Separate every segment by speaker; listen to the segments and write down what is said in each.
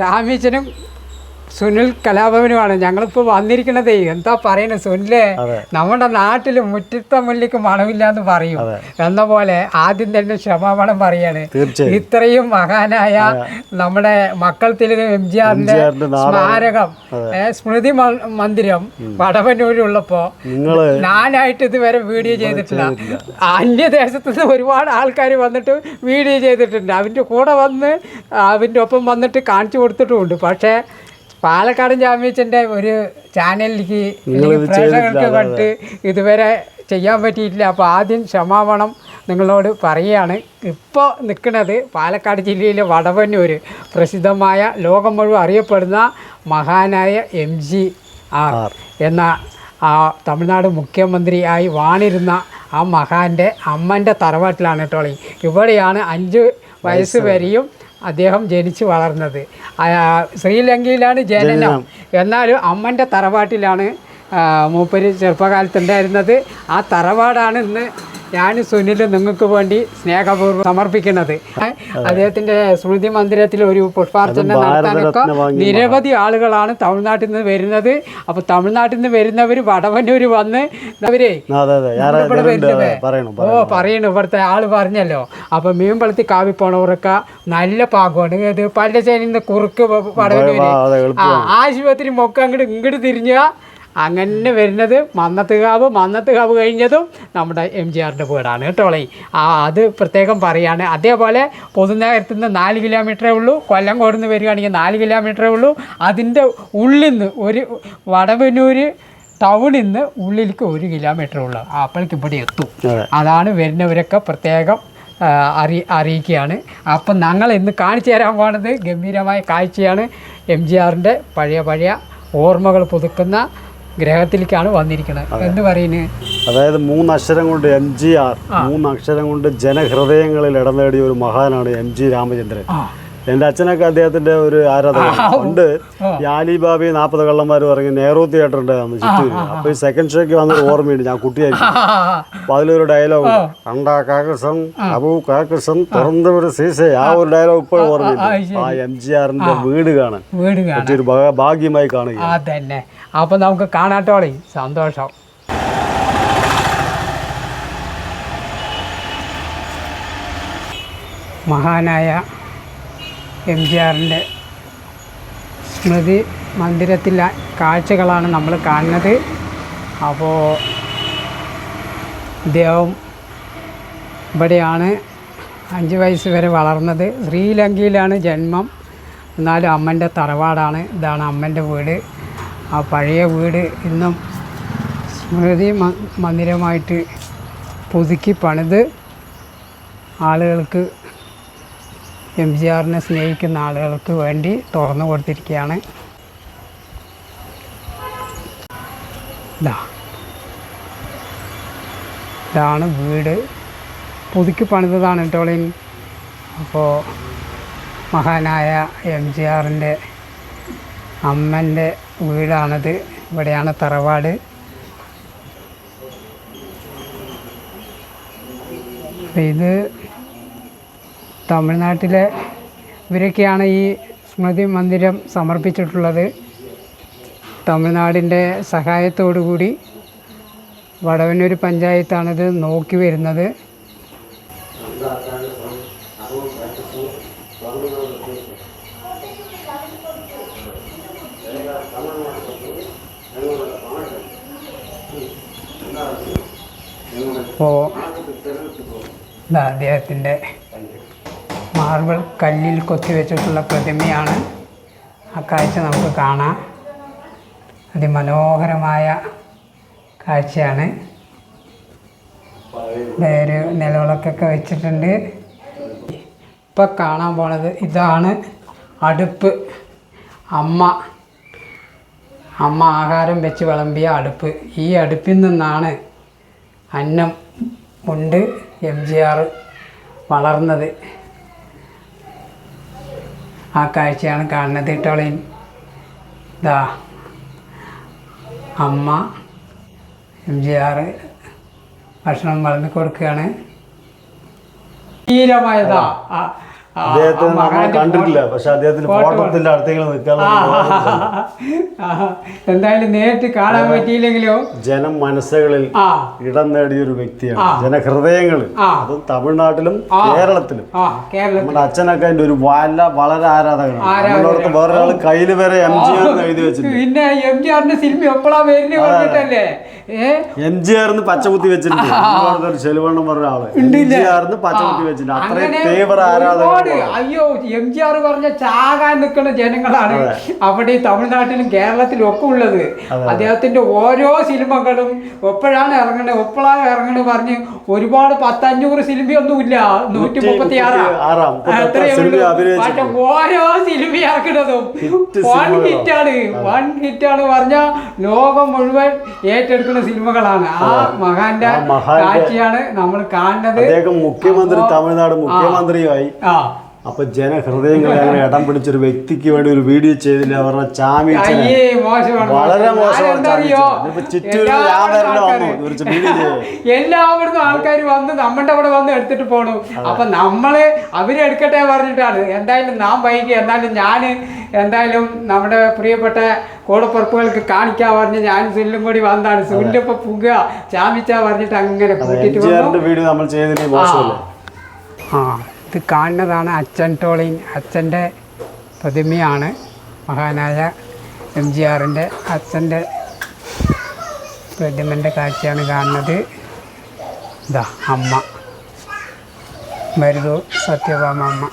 Speaker 1: ചാമ്യച്ചനും സുനിൽ കലാഭവനുമാണ്. ഞങ്ങളിപ്പോൾ വന്നിരിക്കണതേ എന്താ പറയുന്നത് സുനിലെ? നമ്മുടെ നാട്ടിൽ മുറ്റത്തെ മുല്ലിക്ക് മണമില്ല എന്ന് പറയും. എന്ന പോലെ ആദ്യം തന്നെ ക്ഷമാപണം പറയാണ്. ഇത്രയും മഹാനായ നമ്മുടെ മക്കൾ തിലകം എം ജി ആറിന്റെ സ്മാരകം. സ്മൃതി മന്ദിരം വടവന്നൂരിലുള്ളപ്പോ
Speaker 2: നിങ്ങൾ
Speaker 1: ഞാനായിട്ട് ഇതുവരെ വീഡിയോ ചെയ്തിട്ടില്ല. അന്യദേശത്ത് നിന്ന് ഒരുപാട് ആൾക്കാർ വന്നിട്ട് വീഡിയോ ചെയ്തിട്ടുണ്ട്. അവന്റെ കൂടെ വന്ന് അവന്റെ ഒപ്പം വന്നിട്ട് കാണിച്ചു കൊടുത്തിട്ടുമുണ്ട്. പക്ഷേ പാലക്കാടൻ ചാമ്പ്യൻസിന്റെ ഒരു ചാനലിലേക്ക് പ്രേക്ഷകർക്ക് കണ്ട് ഇതുവരെ ചെയ്യാൻ പറ്റിയിട്ടില്ല. അപ്പോൾ ആദ്യം ക്ഷമാപണം നിങ്ങളോട് പറയുകയാണ്. ഇപ്പോൾ നിൽക്കുന്നത് പാലക്കാട് ജില്ലയിലെ വടവന്നൂർ പ്രസിദ്ധമായ ലോകം മുഴുവൻ അറിയപ്പെടുന്ന മഹാനായ എം ജി ആർ എന്ന ആ തമിഴ്നാട് മുഖ്യമന്ത്രിയായി വാണിരുന്ന ആ മഹാന്റെ അമ്മന്റെ തറവാട്ടിലാണ് കേട്ടോ ഇവിടെയാണ് അഞ്ച് വയസ്സ് വരെയും അദ്ദേഹം ജനിച്ചു വളർന്നത്. ശ്രീലങ്കയിലാണ് ജനനം. എന്നാലും അമ്മന്റെ തറവാട്ടിലാണ് മൂപ്പര് ചെറുപ്പകാലത്തുണ്ടായിരുന്നത്. ആ തറവാടാണ് ഇന്ന് ഞാൻ സുനിൽ നിങ്ങൾക്ക് വേണ്ടി സ്നേഹപൂർവം സമർപ്പിക്കുന്നത്. അദ്ദേഹത്തിന്റെ സ്മൃതി മന്ദിരത്തിൽ ഒരു പുഷ്പാർച്ചന നടത്താനൊക്കെ നിരവധി ആളുകളാണ് തമിഴ്നാട്ടിൽ നിന്ന് വരുന്നത്. അപ്പൊ തമിഴ്നാട്ടിൽ നിന്ന് വരുന്നവർ വടവന്നൂർ വന്ന് അവരെ ഓ പറയണു? ഇവിടുത്തെ ആൾ പറഞ്ഞല്ലോ. അപ്പൊ മീൻപളത്തി കാവി പോണവരൊക്കെ നല്ല പാകമാണ്. ഇത് പല്ലശ്ശേരിയിൽ നിന്ന് കുറുക്ക് വടവന്നൂര്. ആശുപത്രി മൊക്കെ അങ്ങോട്ട് ഇങ്ങോട്ട് തിരിഞ്ഞ അങ്ങനെ വരുന്നത്. മന്നത്തുകാവ് മന്നത്തുകാവ് കഴിഞ്ഞതും നമ്മുടെ എം ജി ആറിന്റെ വീടാണ് കേട്ടോളേ ആ അത് പ്രത്യേകം പറയാണ്. അതേപോലെ പൊതുനഗരത്തിൽ നിന്ന് നാല് കിലോമീറ്ററേ ഉള്ളൂ. കൊല്ലം നിന്ന് വരികയാണെങ്കിൽ നാല് കിലോമീറ്ററേ ഉള്ളൂ. അതിന്റെ ഉള്ളിൽ നിന്ന് ഒരു വടവന്നൂർ ടൗണിൽ നിന്ന് ഉള്ളിലേക്ക് ഒരു കിലോമീറ്റർ ഉള്ളു. അപ്പോഴേക്ക് ഇവിടെ എത്തും. അതാണ് വരുന്നവരൊക്കെ പ്രത്യേകം അറി അറിയിക്കുകയാണ്. അപ്പം ഞങ്ങൾ ഇന്ന് കാണിച്ചു തരാൻ പോകുന്നത് ഗംഭീരമായ കാഴ്ചയാണ് എം ജി ആറിന്റെ പഴയ പഴയ ഓർമ്മകൾ പുതുക്കുന്ന ഗ്രഹത്തിലേക്കാണ് വന്നിരിക്കുന്നത് എന്ന് പറയുന്നത്
Speaker 2: അതായത് മൂന്ന് അക്ഷരം കൊണ്ട് എം ജി ആർ മൂന്ന് അക്ഷരം കൊണ്ട് ജനഹൃദയങ്ങളിൽ ഇടം നേടിയ ഒരു മഹാനാണ് എം ജി രാമചന്ദ്രൻ. എന്റെ അച്ഛനൊക്കെ അദ്ദേഹത്തിന്റെ ഒരു ആരാധന ഉണ്ട്. ഈ ആലിബാബി നാൽപ്പത് കള്ളന്മാർ പറഞ്ഞ് നെഹ്റു തിയേറ്റർ ഉണ്ടായിരുന്നു ചിറ്റൂര്. അപ്പൊ ഈ സെക്കൻഡ് ഷോയ്ക്ക് വന്നൊരു ഓർമ്മയുണ്ട്. ഞാൻ കുട്ടിയായിരുന്നു അപ്പൊ അതിലൊരു ഡയലോഗ് കണ്ടാ കാക്കൃഷ്ണൻ അബു കാക്കൃഷ്ണൻ തുറന്ന ഒരു സീസ. ആ ഒരു ഡയലോഗ് ഇപ്പോഴും ഓർമ്മയുണ്ട്. ആ എം ജി ആറിന്റെ വീട് കാണാൻ. പറ്റിയൊരു ഭാഗ്യമായി കാണുക
Speaker 1: അതന്നെ അപ്പം നമുക്ക് കാണാട്ടോളി. സന്തോഷം. മഹാനായ എം ജി ആറിന്റെ സ്മൃതി മന്ദിരത്തിലെ കാഴ്ചകളാണ് നമ്മൾ കാണുന്നത്. അപ്പോൾ ദേവം ഇവിടെയാണ് അഞ്ച് വയസ്സ് വരെ വളർന്നത്. ശ്രീലങ്കയിലാണ് ജന്മം. എന്നാലും അമ്മന്റെ തറവാടാണ്. ഇതാണ് അമ്മന്റെ വീട്. ആ പഴയ വീട് ഇന്നും സ്മൃതി മന്ദിരമായിട്ട് പുതുക്കി പണിത് ആളുകൾക്ക് എം ജി ആറിനെ സ്നേഹിക്കുന്ന ആളുകൾക്ക് വേണ്ടി തുറന്നു കൊടുത്തിരിക്കുകയാണ്. ഇതാ. ഇതാണ് വീട്. പുതുക്കി പണിതതാണ് കേട്ടോളിൻ അപ്പോൾ മഹാനായ എം ജി ആറിന്റെ അമ്മന്റെ വീടാണത്. ഇവിടെയാണ് തറവാട്. ഇത് തമിഴ്നാട്ടിലെ ഇവരൊക്കെയാണ് ഈ സ്മൃതി മന്ദിരം സമർപ്പിച്ചിട്ടുള്ളത്. തമിഴ്നാടിന്റെ കൂടി വടവന്നൂർ പഞ്ചായത്താണിത് നോക്കി വരുന്നത്. അപ്പോൾ അദ്ദേഹത്തിന്റെ മാർബിൾ കല്ലിൽ കൊത്തി വെച്ചിട്ടുള്ള പ്രതിമയാണ്. ആ കാഴ്ച നമുക്ക് കാണാം. അതിമനോഹരമായ കാഴ്ചയാണ്. ഒരു നിലവിളക്കൊക്കെ വെച്ചിട്ടുണ്ട്. ഇപ്പം കാണാൻ പോണത് ഇതാണ് അടുപ്പ്. അമ്മ അമ്മ ആഹാരം വെച്ച് വിളമ്പിയ അടുപ്പ്. ഈ അടുപ്പിൽ നിന്നാണ് അന്നം ഉണ്ട് എം ജി ആർ വളർന്നത്. ആ കാഴ്ചയാണ് കാണുന്നത് ഇട്ടോളീൻ ഇതാ അമ്മ എം ജി ആർ ഭക്ഷണം വളർന്നു കൊടുക്കുകയാണ്. ധീരമായതാ
Speaker 2: അദ്ദേഹത്തെ നമ്മൾ കണ്ടിട്ടില്ല പക്ഷെ അദ്ദേഹത്തിന് ഫോട്ടോത്തിന്റെ അടുത്തേക്ക്
Speaker 1: നിൽക്കാൻ എന്തായാലും നേരിട്ട് കാണാൻ പറ്റിയില്ലെങ്കിലോ?
Speaker 2: ജനം മനസ്സുകളിൽ ഇടം നേടിയ ഒരു വ്യക്തിയാണ്. ജനഹൃദയങ്ങളിൽ. അതും തമിഴ്നാട്ടിലും കേരളത്തിലും. നമ്മുടെ അച്ഛനൊക്കെ അതിന്റെ ഒരു വല വളരെ ആരാധകനാണ്. വേറൊരാൾ കയ്യിൽ വരെ എം ജി ആർ എഴുതി വെച്ചിട്ടുണ്ട്.
Speaker 1: പിന്നെ എം ജി ആറിന്റെ സിനിമ എപ്പോഴാ
Speaker 2: എം ജി ആർ പച്ചകുത്തി വെച്ചിട്ടുണ്ട് ചെലവണ്ണം ഒരു ചെലുവണ്ണം പറഞ്ഞ ആൾ. എം ജി ആറിന് പച്ചകുത്തി വെച്ചിട്ടുണ്ട്. അത്രയും തീവ്ര
Speaker 1: ഒരുപാട് അയ്യോ എം ജി ആർ പറഞ്ഞ ചാകാൻ നിൽക്കുന്ന ജനങ്ങളാണ് അവിടെ തമിഴ്നാട്ടിലും കേരളത്തിലും ഒക്കെ ഉള്ളത് അദ്ദേഹത്തിന്റെ ഓരോ സിനിമകളും എപ്പോഴാണ് ഇറങ്ങണത് എപ്പോഴാണ് ഇറങ്ങണത് പറഞ്ഞ് ഒരുപാട് പത്തഞ്ഞൂറ് സിനിമയൊന്നുമില്ല നൂറ്റി മുപ്പത്തി ആറാ പക്ഷെ ഓരോ സിനിമ ഇറക്കുന്നതും
Speaker 2: ഹിറ്റ്
Speaker 1: വൺ. ഹിറ്റാണ് വൺ ഹിറ്റാണ് പറഞ്ഞ ലോകം മുഴുവൻ ഏറ്റെടുക്കുന്ന സിനിമകളാണ്. ആ മഹാന്റെ കാഴ്ചയാണ് നമ്മൾ കാണുന്നത്.
Speaker 2: മുഖ്യമന്ത്രി തമിഴ്നാട് മുഖ്യമന്ത്രിയുമായി
Speaker 1: ആ.
Speaker 2: അപ്പൊ ജനഹൃദയങ്ങളിൽ അങ്ങനെ ഇടം പിടിച്ചൊരു വ്യക്തിക്ക് വേണ്ടി ഒരു വീഡിയോ ചെയ്തില്ല. അവരുടെ
Speaker 1: ചാമി
Speaker 2: വളരെ
Speaker 1: എല്ലാവരും ആൾക്കാർ വന്ന്. നമ്മുടെ അവിടെ വന്ന് എടുത്തിട്ട് പോണു. അപ്പൊ നമ്മൾ അവരെടുക്കട്ടെ പറഞ്ഞിട്ടാണ്. എന്തായാലും നാം വൈകി. എന്നാലും ഞാൻ എന്തായാലും നമ്മുടെ പ്രിയപ്പെട്ട കോടപ്പുറപ്പുകൾക്ക് കാണിക്കാൻ പറഞ്ഞ് ഞാൻ സുല്ലും കൂടി വന്നാണ് സുല്ലിപ്പോ പുക ചാമിച്ച പറഞ്ഞിട്ട് അങ്ങനെ കൂട്ടിട്ട്
Speaker 2: വീഡിയോ നമ്മൾ ചെയ്തതിന് മോശമല്ലേ?
Speaker 1: ആ. ഇത് കാണുന്നതാണ് അച്ഛൻ ടോളിൻ അച്ഛന്റെ പ്രതിമയാണ് മഹാനായ എം ജി ആറിന്റെ അച്ഛന്റെ പ്രതിമന്റെ കാഴ്ചയാണ് കാണുന്നത്. ഇതാ അമ്മ. മരുതു സത്യഭാമ അമ്മ.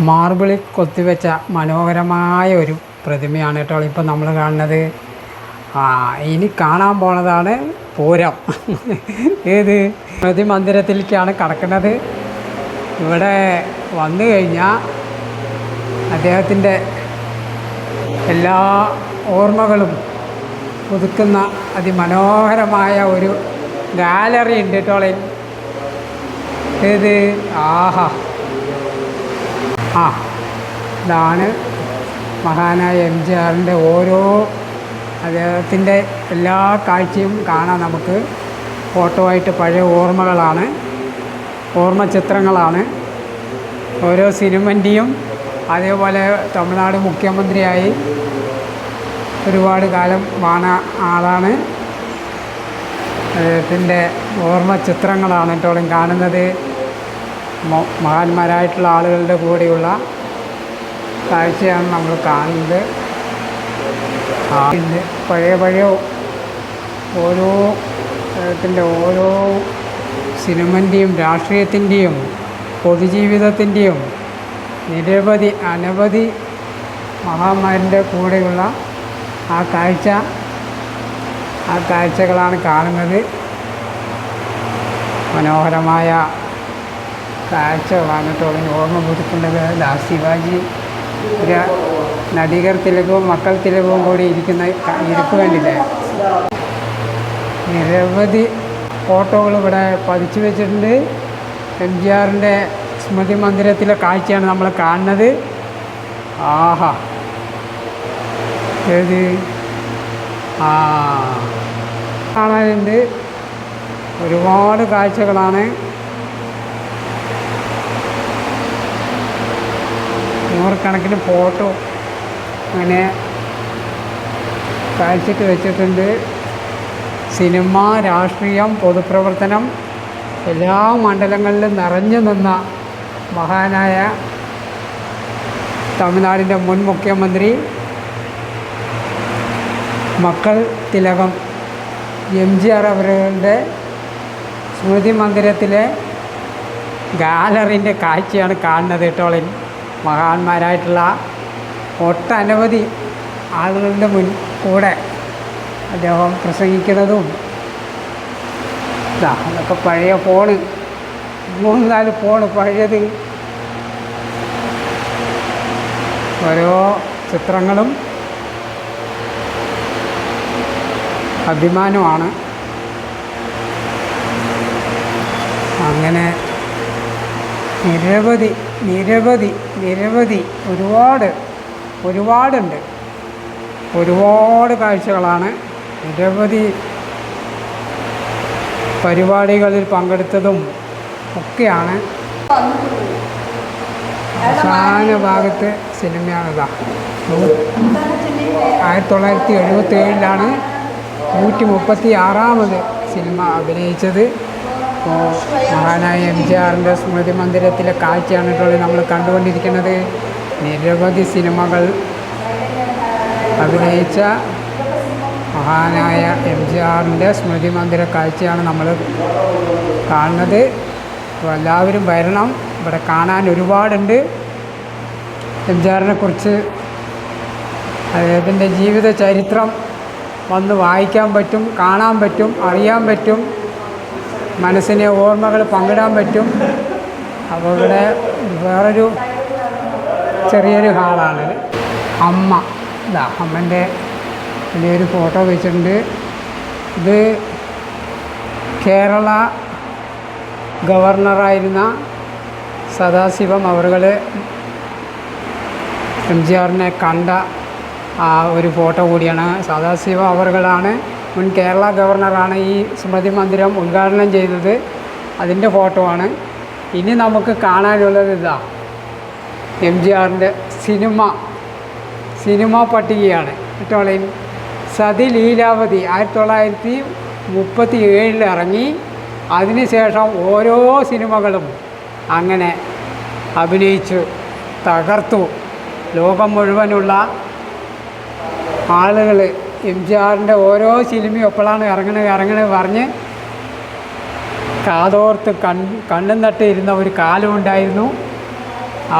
Speaker 1: മാർബിളിൽ കൊത്തിവെച്ച മനോഹരമായ ഒരു പ്രതിമയാണ് കേട്ടോ ഇപ്പം നമ്മൾ കാണുന്നത്. ആ ഇനി കാണാൻ പോണതാണ് പൂരം. ഏത്? പ്രതിമന്ദിരത്തിലേക്കാണ് കടക്കുന്നത്. ഇവിടെ വന്നു കഴിഞ്ഞാൽ അദ്ദേഹത്തിന്റെ എല്ലാ ഓർമ്മകളും പുതുക്കുന്ന അതിമനോഹരമായ ഒരു ഗാലറി ഉണ്ട് കേട്ടോളെ ഏത്? ആഹാ. ആ ഇതാണ് മഹാനായ എം ജി ആറിന്റെ ഓരോ അദ്ദേഹത്തിന്റെ എല്ലാ കാഴ്ചയും കാണാൻ നമുക്ക്. ഫോട്ടോ ആയിട്ട് പഴയ ഓർമ്മകളാണ്. ഓർമ്മ ചിത്രങ്ങളാണ് ഓരോ സിനിമന്റെയും അതേപോലെ തമിഴ്നാട് മുഖ്യമന്ത്രിയായി ഒരുപാട് കാലം വാണ ആളാണ്. അദ്ദേഹത്തിന്റെ ഓർമ്മ ചിത്രങ്ങളാണ് എട്ടോളം കാണുന്നത് മഹാന്മാരായിട്ടുള്ള ആളുകളുടെ കൂടെയുള്ള കാഴ്ചയാണ് നമ്മൾ കാണുന്നത്. ആ പഴയ പഴയ ഓരോ ത്തിന്റെ ഓരോ സിനിമന്റെയും രാഷ്ട്രീയത്തിന്റെയും പൊതുജീവിതത്തിന്റെയും നിരവധി അനവധി മഹാമാരിന്റെ കൂടെയുള്ള ആ കാഴ്ച ആ കാഴ്ചകളാണ് കാണുന്നത്. മനോഹരമായ കാഴ്ച തുടങ്ങി ഓർമ്മ പുതുക്കുന്നത്. ദാ ശിവാജി ഒരു നടികർ തിലകവും മക്കൾ തിലകവും കൂടി ഇരിക്കുന്ന ഇരിപ്പ് കണ്ടില്ലേ? നിരവധി ഫോട്ടോകൾ ഇവിടെ പതിച്ചു വെച്ചിട്ടുണ്ട്. എം ജി ആറിന്റെ സ്മൃതി മന്ദിരത്തിലെ കാഴ്ചയാണ് നമ്മൾ കാണുന്നത്. ആഹാ. ഏത് ആ. കാണാനുണ്ട്. ഒരുപാട് കാഴ്ചകളാണ്. നൂറുകണക്കിന് ഫോട്ടോ അങ്ങനെ കാഴ്ചക്ക് വെച്ചിട്ടുണ്ട്. സിനിമ രാഷ്ട്രീയം പൊതുപ്രവർത്തനം എല്ലാ മണ്ഡലങ്ങളിലും നിറഞ്ഞു നിന്ന മഹാനായ തമിഴ്നാടിന്റെ മുൻ മുഖ്യമന്ത്രി മക്കൾ തിലകം എം ജി ആർ അവരുടെ സ്മൃതി മന്ദിരത്തിലെ ഗാലറിന്റെ കാഴ്ചയാണ് കാണുന്നത് കേട്ടോളിൻ മഹാന്മാരായിട്ടുള്ള ഒട്ടനവധി ആളുകളുടെ മുൻ കൂടെ അദ്ദേഹം പ്രസംഗിക്കുന്നതും അതൊക്കെ പഴയ ഫോണ് മൂന്ന് നാല് ഫോണ് പഴയത്. ഓരോ ചിത്രങ്ങളും അഭിമാനമാണ്. അങ്ങനെ നിരവധി നിരവധി നിരവധി ഒരുപാട് ഒരുപാടുണ്ട്. ഒരുപാട് കാഴ്ചകളാണ്. നിരവധി പരിപാടികളിൽ പങ്കെടുത്തതും ഒക്കെയാണ്. അവസാന ഭാഗത്ത് സിനിമയാണിതാ ആയിരത്തി തൊള്ളായിരത്തി എഴുപത്തി ഏഴിലാണ് നൂറ്റി മുപ്പത്തി ആറാമത് സിനിമ അഭിനയിച്ചത്. അപ്പോൾ മഹാനായ എം ജി ആറിന്റെ സ്മൃതി മന്ദിരത്തിലെ കാഴ്ചയാണ് ഇപ്പോൾ നമ്മൾ കണ്ടുകൊണ്ടിരിക്കുന്നത്. നിരവധി സിനിമകൾ അഭിനയിച്ച മഹാനായ എം ജി ആറിന്റെ സ്മൃതി മന്ദിര കാഴ്ചയാണ് നമ്മൾ കാണുന്നത്. അപ്പോൾ എല്ലാവരും വരണം. ഇവിടെ കാണാൻ ഒരുപാടുണ്ട്. എം ജി ആറിനെ കുറിച്ച് അദ്ദേഹത്തിന്റെ ജീവിത ചരിത്രം വന്ന് വായിക്കാൻ പറ്റും കാണാൻ പറ്റും അറിയാൻ പറ്റും. മനസ്സിനെ ഓർമ്മകൾ പങ്കിടാൻ പറ്റും. അപ്പോൾ ഇവിടെ വേറൊരു ചെറിയൊരു ഹാളാണ്. അമ്മ ഇതാ അമ്മന്റെ വലിയൊരു ഫോട്ടോ വെച്ചിട്ടുണ്ട്. ഇത് കേരള ഗവർണറായിരുന്ന സദാശിവം അവറുകൾ എം ജി ആറിനെ കണ്ട ആ ഒരു ഫോട്ടോ കൂടിയാണ്. സദാശിവം അവറുകളാണ് മുൻ കേരള ഗവർണറാണ് ഈ സ്മൃതി മന്ദിരം ഉദ്ഘാടനം ചെയ്തത്. അതിന്റെ ഫോട്ടോ ആണ്. ഇനി നമുക്ക് കാണാനുള്ളത് ഇതാ. എം ജി ആറിന്റെ സിനിമ സിനിമ പട്ടികയാണ്. കേട്ടോളീൻ സതി ലീലാവതി ആയിരത്തി തൊള്ളായിരത്തി മുപ്പത്തി ഏഴിൽ ഇറങ്ങി അതിനുശേഷം ഓരോ സിനിമകളും അങ്ങനെ അഭിനയിച്ചു തകർത്തു. ലോകം മുഴുവനുള്ള ആളുകൾ എം ജി ആറിന്റെ ഓരോ സിനിമയും എപ്പോഴാണ് ഇറങ്ങണത് ഇറങ്ങണത് പറഞ്ഞ് കാതോർത്ത് കൺ കണ്ണും നട്ട് ഇരുന്ന ഒരു കാലമുണ്ടായിരുന്നു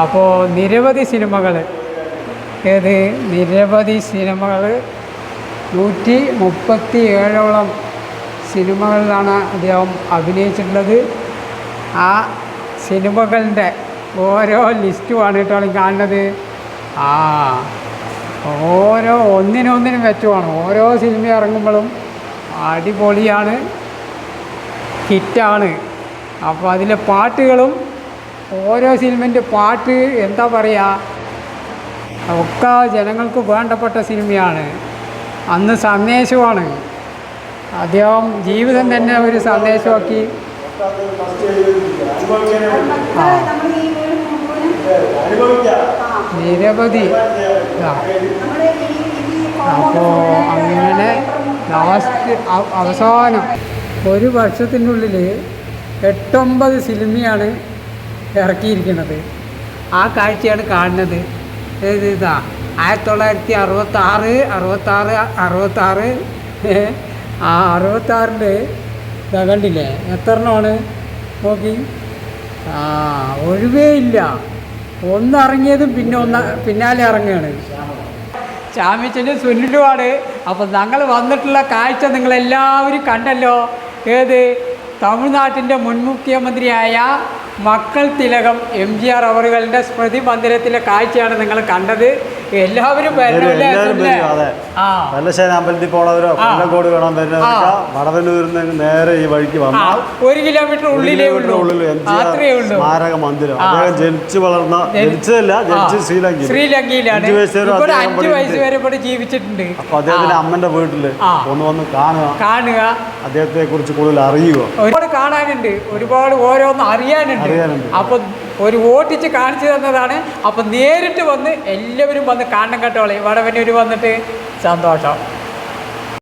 Speaker 1: അപ്പോൾ നിരവധി സിനിമകൾ ഏത് നിരവധി സിനിമകൾ നൂറ്റി മുപ്പത്തി ഏഴോളം സിനിമകളിലാണ് അദ്ദേഹം അഭിനയിച്ചിട്ടുള്ളത്. ആ സിനിമകളുടെ ഓരോ ലിസ്റ്റുമാണ് കേട്ടോ കാണുന്നത്. ആ ഓരോ ഒന്നിനൊന്നിനും മെച്ചമാണ് ഓരോ സിനിമ ഇറങ്ങുമ്പോഴും അടിപൊളിയാണ് ഹിറ്റാണ്. അപ്പോൾ അതിലെ പാട്ടുകളും ഓരോ സിനിമന്റെ പാട്ട് എന്താ പറയുക ഒക്കെ ജനങ്ങൾക്ക് വേണ്ടപ്പെട്ട സിനിമയാണ്. അന്ന് സന്ദേശമാണ്. അദ്ദേഹം ജീവിതം തന്നെ ഒരു സന്ദേശമാക്കി. ആ നിരവധി. അപ്പോ അങ്ങനെ ലാസ്റ്റ് അവ- അവസാനം ഒരു വർഷത്തിനുള്ളിൽ എട്ടൊമ്പത് സിനിമയാണ് ഇറക്കിയിരിക്കുന്നത്. ആ കാഴ്ചയാണ് കാണുന്നത്. ഏത് ഇതാ? ആയിരത്തി തൊള്ളായിരത്തി അറുപത്താറ് അറുപത്താറ് അറുപത്താറ് ആ അറുപത്താറിന്റെ ഇതാ കണ്ടില്ലേ? എത്ര എണ്ണമാണ് നോക്കി. ആ ഒഴിവേ ഇല്ല. ഒന്നിറങ്ങിയതും പിന്നെ ഒന്ന് പിന്നാലെ ഇറങ്ങുകയാണ്. ചാമിച്ചനും സുനിലുമാണ് അപ്പം ഞങ്ങൾ വന്നിട്ടുള്ള കാഴ്ച നിങ്ങളെല്ലാവരും കണ്ടല്ലോ. ഏത്? തമിഴ്നാട്ടിന്റെ മുൻ മുഖ്യമന്ത്രിയായ മക്കൾ തിലകം എം ജി ആർ അവറുകളുടെ സ്മൃതി മന്ദിരത്തിലെ കാഴ്ചയാണ് നിങ്ങൾ കണ്ടത്. എല്ലാവരും
Speaker 2: അതെ. അമ്പലത്തിൽ പോണവരോ കൊല്ലങ്കോട് വേണം വരുന്നവരൊക്കെ വടവന്നൂരിൽ നിന്ന് നേരെ ഈ വഴിക്ക് വന്നാൽ
Speaker 1: ഒരു കിലോമീറ്റർ ഉള്ളിലേ ഉള്ളൂ.
Speaker 2: സ്മാരക മന്ദിരം. അദ്ദേഹം ജനിച്ചു വളർന്ന ജനിച്ചതല്ല ജനിച്ച് ശ്രീലങ്കയിൽ
Speaker 1: ശ്രീലങ്കയിലാണ്.
Speaker 2: അഞ്ച് വയസ്സ് വരെ
Speaker 1: ഇവിടെ ജീവിച്ചിട്ടുണ്ട്.
Speaker 2: അപ്പൊ അദ്ദേഹത്തിന്റെ അമ്മന്റെ
Speaker 1: വീട്ടിൽ.
Speaker 2: ഒന്ന് വന്ന് കാണുക.
Speaker 1: കാണുക.
Speaker 2: അദ്ദേഹത്തെ കുറിച്ച് കൂടുതൽ അറിയുക.
Speaker 1: ഒരുപാട് കാണാനുണ്ട്. ഒരുപാട് ഓരോന്ന്
Speaker 2: അറിയാനുണ്ട്.
Speaker 1: അപ്പം ഒരു ഓട്ടിച്ച് കാണിച്ചു തന്നതാണ്. അപ്പം നേരിട്ട് വന്ന് എല്ലാവരും വന്ന് കാണണം കേട്ടോളെ. വടവന്നൂർ വന്നിട്ട് സന്തോഷം.